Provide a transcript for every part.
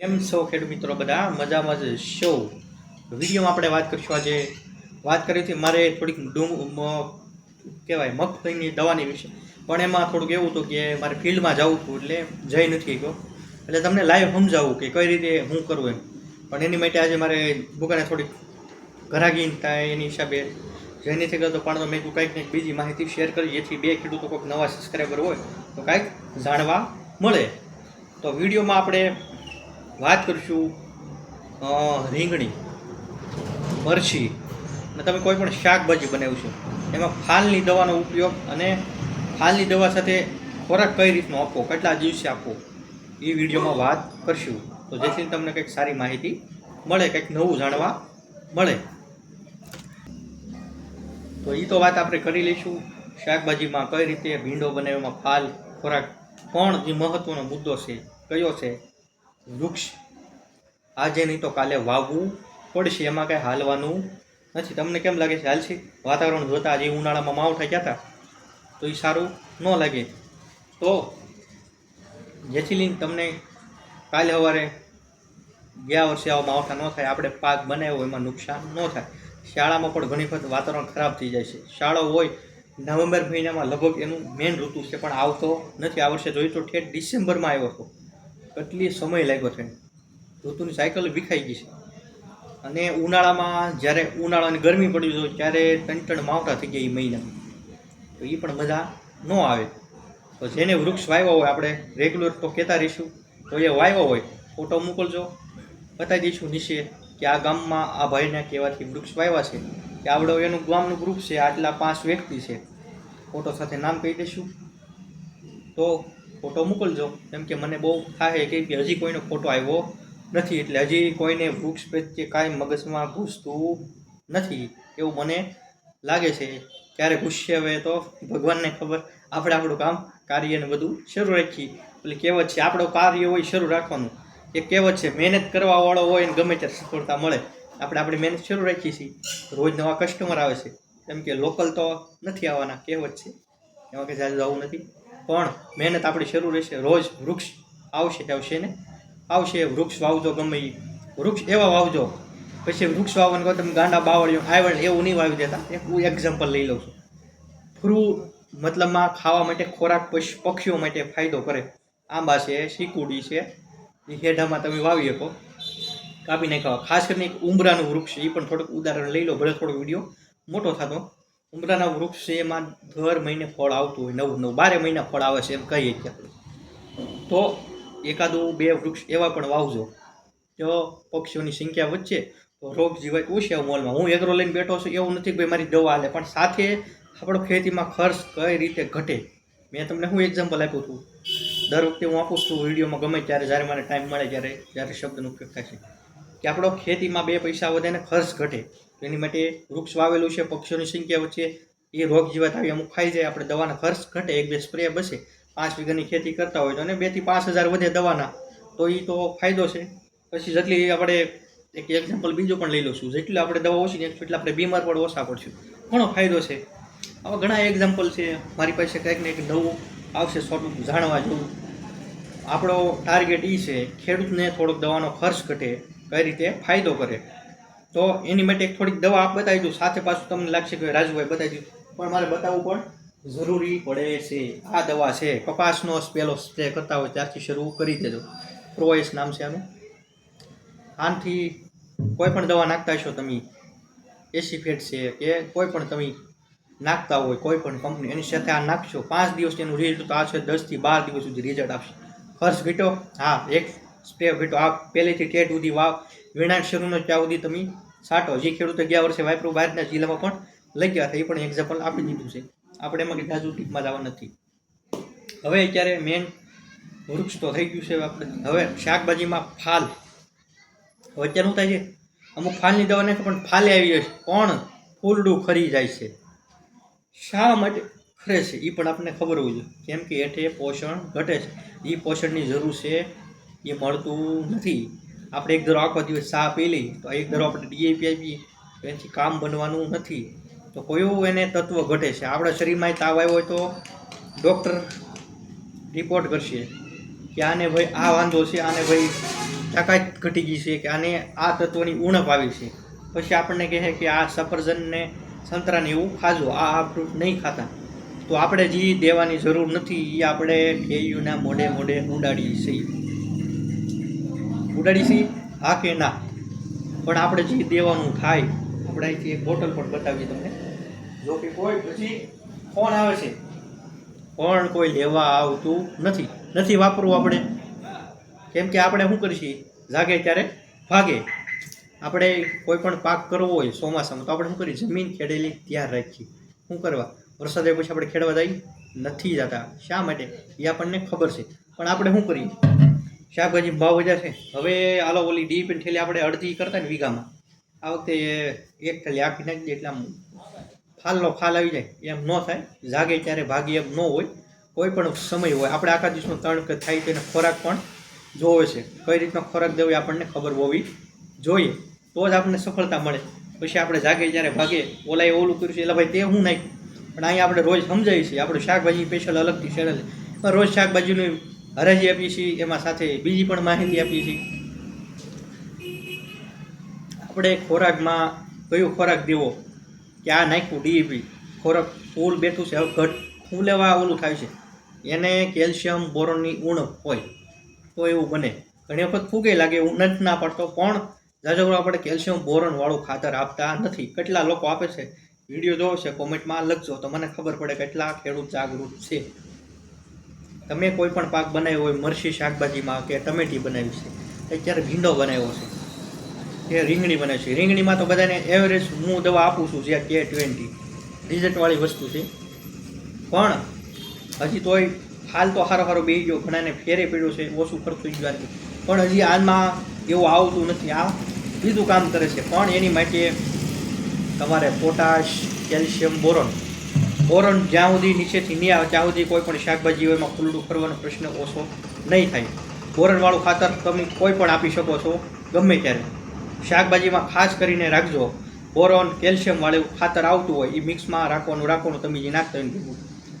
કેમ છો ખેડૂત મિત્રો બધા? મજામાં જ શો વિડીયોમાં આપણે વાત કરીશું આજે. વાત કરી હતી મારે થોડીક ડુંગ કહેવાય, મગફળીની દવાની વિશે. પણ એમાં થોડુંક એવું હતું કે મારે ફિલ્ડમાં જવું હતું એટલે જઈ નથી ગયો એટલે તમને લાઈવ સમજાવું કે કઈ રીતે હું કરું એમ. પણ એની માટે આજે મારે દુકાને થોડીક ઘરાગી થાય એની હિસાબે જઈ નથી ગયો તો પણ તો મેં કંઈક ને બીજી માહિતી શેર કરી. જેથી બે ખેડૂતો કોઈક નવા સબસ્ક્રાઈબર હોય તો કાંઈક જાણવા મળે. તો વિડીયોમાં આપણે વાત કરીશું રીંગણી, મરચી અને તમે કોઈ પણ શાકભાજી બનાવ્યું છે, એમાં ફાલની દવાનો ઉપયોગ અને ફાલની દવા સાથે ખોરાક કઈ રીતનો આપવો, કેટલા દિવસે આપવો, એ વિડીયોમાં વાત કરશું. તો જેથી તમને કંઈક સારી માહિતી મળે, કંઈક નવું જાણવા મળે. તો એ તો વાત આપણે કરી લઈશું, શાકભાજીમાં કઈ રીતે ભીંડો બનાવવામાં ફાલ, ખોરાક, પણ જે મહત્વનો મુદ્દો છે, કયો છે વૃક્ષ. આજે નહીં તો કાલે વાવવું પડશે, એમાં કાંઈ હાલવાનું નથી. તમને કેમ લાગે છે હાલશે વાતાવરણ જોતા આજે ઉનાળામાં માવઠા ગયા તો એ સારું ન લાગે. તો જેથી લઈને તમને કાલે સવારે ગયા વર્ષે આવા માવઠા ન થાય, આપણે પાક બનાવ્યો, એમાં નુકસાન ન થાય. શાળામાં પણ ઘણી વખત વાતાવરણ ખરાબ થઈ જાય છે. શાળાઓ હોય, નવેમ્બર મહિનામાં લગભગ એનું મેઇન ઋતુ છે, પણ આવતો નથી. આ વર્ષે જોયું તો ઠેઠ ડિસેમ્બરમાં આવ્યો હતો. કેટલી સમય લાગ્યો છે? ઋતુની સાયકલ વિખાઈ ગઈ છે. અને ઉનાળામાં જ્યારે ઉનાળાની ગરમી પડી હોય ત્યારે ત્રણ ત્રણ માવઠા થઈ ગયા એ મહિનામાં તો એ પણ મજા ન આવે. તો જેને વૃક્ષ વાવ્યા હોય આપણે રેગ્યુલર તો કહેતા રહીશું. તો એ વાવ્યો હોય ફોટો મોકલજો. બતાવી દઈશું નીચે કે આ ગામમાં આ ભાઈને કહેવાથી વૃક્ષ વાવ્યા છે. કે આવડો એનું ગામનું ગ્રુપ છે, આટલા પાંચ વ્યક્તિ છે. ફોટો સાથે નામ કહી દઈશું. તો ફોટો મોકલજો. કેમ કે મને બહુ થાય કે હજી કોઈનો ફોટો આવ્યો નથી. એટલે હજી કોઈને વૃક્ષ પ્રત્યે કાંઈ મગજમાં ઘૂસતું નથી. એવું મને લાગે છે. ક્યારે ગુસ્સે હવે તો? ભગવાનને ખબર. આપણે આપણું કામ કાર્યને બધું શરૂ રાખીએ. એટલે કહેવત છે, આપણું કાર્ય હોય શરૂ રાખવાનું. એ કહેવત છે, મહેનત કરવાવાળો હોય ને ગમે ત્યારે સફળતા મળે. આપણે આપણી મહેનત શરૂ રાખીએ છીએ. રોજ નવા કસ્ટમર આવે છે. કેમ કે લોકલ તો નથી આવવાના. કહેવત છે. એમાં કે જાજુ આવું નથી. પણ મહેનત આપણી શરૂ રહેશે. રોજ વૃક્ષ આવશે આવશે ને? આવશે વૃક્ષ વાવજો ગમે એ વૃક્ષ એવા વાવજો. પછી વૃક્ષ વાવવાનું કહો તમે ગાંડા બાવળીઓ આવડ એવું નહીં વાવી દેતા. એક હું એક્ઝામ્પલ લઈ લઉં છું. ફ્રૂ મતલબમાં ખાવા માટે ખોરાક પશુ પક્ષીઓ માટે ફાયદો કરે. આંબા છે, શીકુડી છે, એ હેઢામાં તમે વાવી શકો. કાપી નાખવા ખાસ કરીને એક ઉમરાનું વૃક્ષ એ પણ થોડુંક ઉદાહરણ લઈ લો, ભલે થોડો વીડિયો મોટો થતો. ઉંબરાના વૃક્ષ છે, એમાં દર મહિને ફળ આવતું હોય, નવું નવું, બારે મહિના ફળ આવે છે એમ કહીએ છીએ આપણે. તો એકાદું બે વૃક્ષ એવા પણ વાવજો. જો પક્ષીઓની સંખ્યા વચ્ચે તો રોગ જીવાય ઓછી મોલમાં. હું એગ્રો લઈને બેઠો છું, એવું નથી કે ભાઈ મારી દવા હાલે, પણ સાથે આપણો ખેતીમાં ખર્ચ કઈ રીતે ઘટે? મેં તમને હું એક્ઝામ્પલ આપ્યું હતું. દર વખતે હું આપું છું, વિડીયોમાં ગમે ત્યારે, જ્યારે મને ટાઈમ મળે ત્યારે, જ્યારે શબ્દનો ઉપયોગ થાય છે. કે આપણો ખેતીમાં બે પૈસા વધે ને ખર્ચ ઘટે. એની માટે વૃક્ષ વાવેલું છે, પક્ષીઓની સંખ્યા વચ્ચે એ રોગ જીવાત આવી અમુક ખાઈ જાય, આપણે દવાના ખર્ચ ઘટે, એક બે સ્પ્રે બસે, પાંચ વીઘાની ખેતી કરતા હોય તો અને બેથી પાંચ હજાર વધે દવાના, તો એ તો ફાયદો છે. પછી જેટલી આપણે એક એક્ઝામ્પલ બીજું પણ લઈ લઉં છું, જેટલી આપણે દવા ઓછી એટલે આપણે બીમાર પણ ઓછા પડશું, ઘણો ફાયદો છે. આવા ઘણા એક્ઝામ્પલ છે, મારી પાસે કંઈક ને કંઈક નવું આવશે થોડુંક જાણવા જેવું. આપણો ટાર્ગેટ એ છે, ખેડૂતને થોડોક દવાનો ખર્ચ ઘટે, કઈ રીતે? ફાયદો કરે. તો એની માટે થોડીક દવા આપ બતાવી દઉં. સાથે પાછું તમને લાગશે કે રાજુભાઈ બતાવી દઉં પણ મારે બતાવવું પણ જરૂરી પડે છે. આ દવા છે. કપાસનો પહેલો સ્પ્રે કરતા હોય ત્યારથી શરૂ કરી દેજો. પ્રોએસ નામ છે આનું. આનથી કોઈ પણ દવા નાખતા હશો તમે, એસીફેટ છે કે કોઈ પણ તમે નાખતા હોય, કોઈ પણ કંપની એની સાથે આ નાખશો. પાંચ દિવસ એનું રિઝલ્ટ તો આ છે દસથી બાર દિવસ સુધી રિઝલ્ટ આપશે. ખર્ચ ઘટ્યો? હા, એક સ્પ્રે ઘટ્યો. આ પહેલેથી ટેટ સુધી વાવ વિનાટ શરૂનો ત્યાં સુધી તમે છાંટો જે ખેડૂતો ગયા વર્ષે વાપરું બહારના જિલ્લામાં પણ લઈ ગયા હતા. એ પણ એક્ઝામ્પલ આપી દીધું છે. આપણે એમાં કીધા જુ ટીપમાં જવા નથી. હવે અત્યારે મેન વૃક્ષ તો થઈ ગયું છે આપણે. હવે શાકભાજીમાં ફાલ. હવે અત્યારે શું થાય છે? અમુક ફાલની દવા નાખે, પણ ફાલે આવી જાય છે. પણ ફૂલડું ખરી જાય છે. શા માટે ખરે છે? એ પણ આપણને ખબર હોવી જોઈએ. કેમ કે હેઠે પોષણ ઘટે છે. એ પોષણની જરૂર છે. એ મળતું નથી. આપણે એક ધરો આખો દિવસ ચા પી લઈ તો એક ધારો આપણે ડીએપી આપીએ, તો એનાથી કામ બનવાનું નથી. તો કયું એને તત્વ ઘટે છે? આપણા શરીરમાં તાવ આવ્યો હોય તો ડૉક્ટર રિપોર્ટ કરશે કે આને ભાઈ આ વાંધો છે, આને ભાઈ તાકાત ઘટી ગઈ છે, કે આને આ તત્વની ઉણપ આવી છે. પછી આપણને કહે કે આ સફરજનને સંતરાને એવું ખાજો, આ આ ફ્રૂટ નહીં ખાતા. તો આપણે જે દેવાની જરૂર નથી એ આપણે ઠેયુના મોઢે મોઢે ઉડાડીએ છીએ. છીએ હા કે ના. પણ આપણે જે દેવાનું થાય, આપણે અહીંથી એક બોટલ પણ બતાવીએ તમને. જો કે કોઈ પછી ફોન આવે છે. પણ કોઈ લેવા આવતું નથી. નથી વાપરવું આપણે. કેમ કે આપણે શું કરીશું? જાગે ત્યારે ભાગે. આપણે કોઈ પણ પાક કરવો હોય ચોમાસામાં, તો આપણે શું કરીએ? જમીન ખેડેલી ત્યાં રાખીએ. શું કરવા? વરસાદ પછી આપણે ખેડવા જઈએ નથી જતા. શા માટે? એ આપણને ખબર છે. પણ આપણે શું કરીએ? શાકભાજી ભાવ વધ્યા છે. હવે આલો ઓલી ડીપ ઠેલી આપણે અડધી કરતા ને વીઘામાં. આ વખતે એક થેલી આખી નાખી એટલે આમ ફાલનો ફાલ આવી જાય. એમ ન થાય. જાગે ત્યારે ભાગી એમ ન હોય. કોઈ પણ સમય હોય. આપણે આખા દિવસનો તણ થાય તેને ખોરાક પણ જોવે છે. કઈ રીતનો ખોરાક દેવો એ આપણને ખબર હોવી જોઈએ. તો જ આપણને સફળતા મળે. પછી આપણે જાગે જ્યારે ભાગે. ઓલાએ ઓલું કર્યું છે. એટલે ભાઈ તે હું નાખ્યું? પણ અહીંયા આપણે રોજ સમજાવીએ છીએ. આપણે શાકભાજી સ્પેશિયલ અલગથી એમાં રોજ શાકભાજીની હરાજી આપીએ છીએ, એમાં સાથે બીજી પણ માહિતી આપીએ છીએ. આપણે ખોરાકમાં કયો ખોરાક દેવો? કે આ નાખ્યું ડીએપી ખોરાક ફૂલ બેઠું છે, હવે ઘટ ફૂલેવા ઓલું થાય છે? એને કેલ્શિયમ બોરોનની ઉણપ હોય, તો એવું બને. ઘણી વખત ફૂગે લાગે, એવું નથી ના પડતો, પણ જાજો આપણે કેલ્શિયમ બોરોનવાળું ખાતર આપતા નથી. કેટલા લોકો આપે છે? વીડિયો જોવો છે, કોમેન્ટમાં લખજો, તો મને ખબર પડે કેટલા ખેડૂત જાગૃત છે. તમે કોઈ પણ પાક બનાવ્યો હોય, મરસી શાકભાજીમાં કે ટમેટી બનાવી છે, અત્યારે ભીંડો બનાવ્યો છે કે રીંગણી બનાવી છે. રીંગણીમાં તો બધાને એવરેજ હું દવા આપું છું જે કે ટ્વેન્ટી રિઝલ્ટવાળી વસ્તુ છે. પણ હજી તોય હાલ તો હારો સારો બે ગયો, ઘણાને ફેરે પડ્યો છે, ઓછું ખર્ચું ગયું પણ હજી આમાં એવું આવતું નથી. આ બીજું કામ કરે છે. પણ એની માટે તમારે પોટાશ, કેલ્શિયમ, બોરોન બોરોન જ્યાં સુધી નીચેથી નહીં આવે, ત્યાં સુધી કોઈ પણ શાકભાજી હોય એમાં ખુલ્લું ફરવાનો પ્રશ્ન ઓછો નહીં થાય. બોરનવાળું ખાતર તમે કોઈ પણ આપી શકો છો, ગમે ત્યારે. શાકભાજીમાં ખાસ કરીને રાખજો, બોરોન કેલ્શિયમવાળું ખાતર આવતું હોય એ મિક્સમાં રાખવાનું રાખવાનું તમે જે નાખતા હોય ભેગું.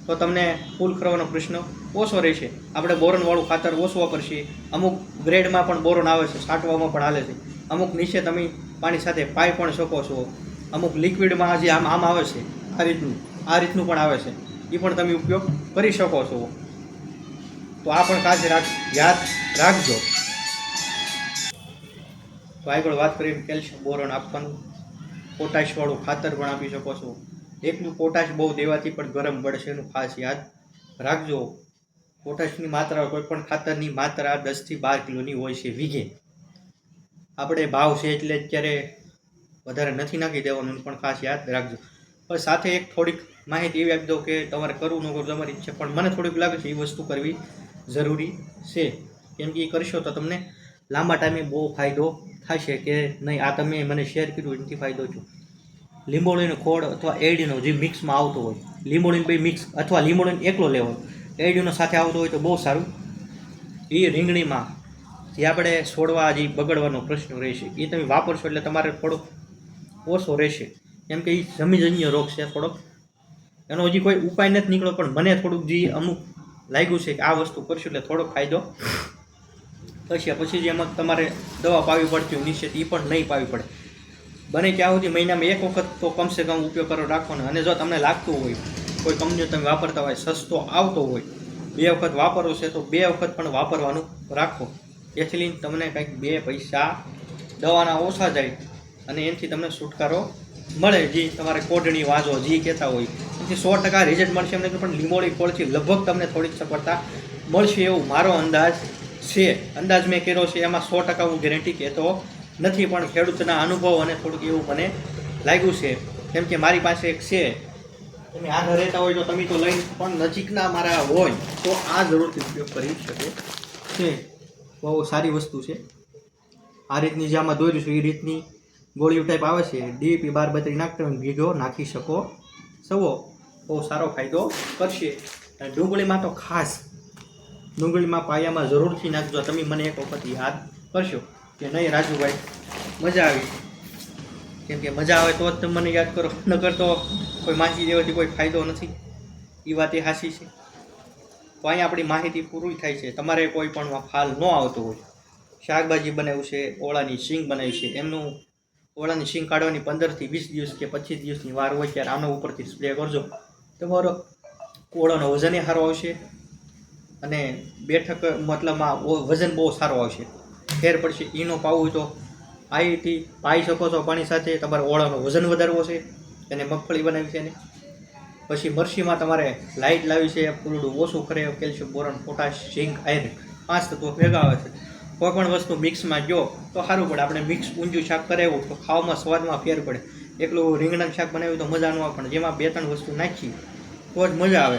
તો તમને ફૂલ ખરવાનો પ્રશ્ન ઓછો રહેશે. આપણે બોરોનવાળું ખાતર ઓછું વાપરશે અમુક ગ્રેડમાં પણ બોરોન આવે છે છાંટવામાં પણ હાલે છે. અમુક નીચે તમે પાણી સાથે પાઈ પણ શકો છો. અમુક લિક્વિડમાં જે આમ આમ આવે છે, આ રીતનું. આ રીતનું પણ આવે છે. એ પણ તમે ઉપયોગ કરી શકો છો. તો આ પણ ખાસ રાખ, યાદ રાખજો. તો આગળ વાત કરીએ કેલ્શિયમ બોરોન આપવાનું. પોટાશવાળું ખાતર પણ આપી શકો છો. એકનું પોટાશ બહુ દેવાથી પણ ગરમ પડશે એનું ખાસ યાદ રાખજો. પોટાશની માત્રા કોઈ પણ ખાતરની માત્રા દસથી બાર કિલોની હોય છે વીઘે. આપણે ભાવ છે એટલે અત્યારે વધારે નથી નાખી દેવાનું પણ ખાસ યાદ રાખજો. સાથે એક થોડીક માહિતી એવી આપી દો કે તમારે કરવું ન કરવું તમારી ઈચ્છા, પણ મને થોડીક લાગે છે એ વસ્તુ કરવી જરૂરી છે. કેમ કે એ કરશો તો તમને લાંબા ટાઈમે બહુ ફાયદો થશે કે નહીં. આ તમે મને શેર કર્યું એનાથી ફાયદો થયો લીંબોળીનો ખોળ અથવા એડીનો જે મિક્સમાં આવતો હોય, લીંબોળીનો બે મિક્સ અથવા લીંબોળીનો એકલો લેવો એડીનો સાથે આવતો હોય તો બહુ સારું. એ રીંગણીમાં જે આપણે છોડવા જે બગડવાનો પ્રશ્ન રહેશે એ તમે વાપરશો એટલે તમારે થોડો ઓછો રહેશે. કેમ કે એ જમીજન્ય રોગ છે થોડોક. એનો હજી કોઈ ઉપાય નથી નીકળ્યો, પણ મને થોડુંક જે અમુક લાગ્યું છે કે આ વસ્તુ કરશું એટલે થોડોક ફાયદો. થશે પછી જે એમાં તમારે દવા પાવી પડતી હોય નિશ્ચિત એ પણ નહીં પાવી પડે. બને ત્યાં સુધી મહિનામાં એક વખત તો કમસે કમ ઉપયોગ કરો રાખવાનો. અને જો તમને લાગતું હોય, કોઈ કંપનીઓ તમે વાપરતા હોય, સસ્તો આવતો હોય, બે વખત વાપરો છે તો બે વખત પણ વાપરવાનું રાખો. જેથી લઈને તમને કંઈક બે પૈસા દવાના ઓછા જાય અને એનાથી તમને છુટકારો મળે જે તમારે કોડણી વાંચો જે કહેતા હોય પછી સો ટકા રિઝલ્ટ મળશે એમને પણ લીંબોળી કોળથી લગભગ તમને થોડીક સફળતા મળશે એવું મારો અંદાજ છે. અંદાજ મેં કર્યો છે, એમાં સો ટકા હું ગેરંટી કહેતો નથી, પણ ખેડૂતના અનુભવ અને થોડુંક એવું મને લાગ્યું છે. કેમ કે મારી પાસે એક છે, તમે આગળ રહેતા હોય તો તમે તો લઈને પણ નજીકના મારા હોય, તો આ જરૂરથી ઉપયોગ કરી શકે છે. બહુ સારી વસ્તુ છે. આ રીતની જે આમાં દોર્યું છે, એ રીતની ગોળીઓ ટાઈપ આવે છે ડીપી બાર બત્રી નાખતા ભેગો નાખી શકો. સવો, બહુ સારો ફાયદો કરશે. અને ડુંગળીમાં તો ખાસ ડુંગળીમાં પાયામાં જરૂરથી નાખજો. તમે મને એક વખત યાદ કરશો કે નહીં રાજુભાઈ? મજા આવી. કેમ કે મજા આવે તો જ તમે મને યાદ કરો. નકર તો કોઈ માહિતી દેવાથી કોઈ ફાયદો નથી. એ વાત એ હાસી છે. તો અહીંયા આપણી માહિતી પૂરી થાય છે. તમારે કોઈ પણ ફાલ ન આવતો હોય. શાકભાજી બનાવ્યું છે, ઓળાની શીંગ બનાવી છે. એમનું ઓળાની શીંગ કાઢવાની પંદરથી વીસ દિવસ કે પચીસ દિવસની વાર હોય ત્યારે આનો ઉપરથી સ્પ્રે કરજો. તમારો ઓળાનો વજને સારો આવશે અને બેઠક મતલબમાં વજન બહુ સારો આવશે. ફેર પડશે, ઈનો પાવું તો આઈથી પાઈ શકો છો, પાણી સાથે તમારે ઓળાનો વજન વધારવો છે એને મગફળી બનાવી છે એને. પછી મરસીમાં તમારે લાઇટ લાવી છે, ફૂલડું ઓછું કરે, calcium, boron, potash, zinc, iron પાંચ તત્વો ભેગા આવે છે. કોઈ પણ વસ્તુ મિક્સમાં જો તો સારું પડે. આપણે મિક્સ ઊંજું શાક કરાવ્યું, તો ખાવામાં સ્વાદમાં ફેર પડે. એકલું રીંગણાનું શાક બનાવ્યું તો મજા ન પણ જેમાં બે ત્રણ વસ્તુ નાખી, તો જ મજા આવે.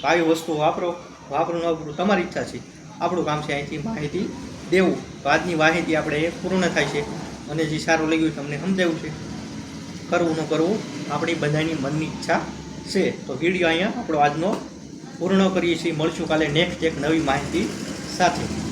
તો આવી વસ્તુ વાપરો. વાપરું ન વાપરું, તમારી ઈચ્છા છે. આપણું કામ છે અહીંથી માહિતી દેવું. તો આજની માહિતી આપણે પૂર્ણ થાય છે. અને જે સારું લાગ્યું તમને સમજાવ્યું છે. કરવું ન કરવું, આપણી બધાની મનની ઈચ્છા છે. તો વીડિયો અહીંયા આપણો આજનો પૂર્ણ કરીએ છીએ. મળશું કાલે નેક્સ્ટ એક નવી માહિતી સાથે.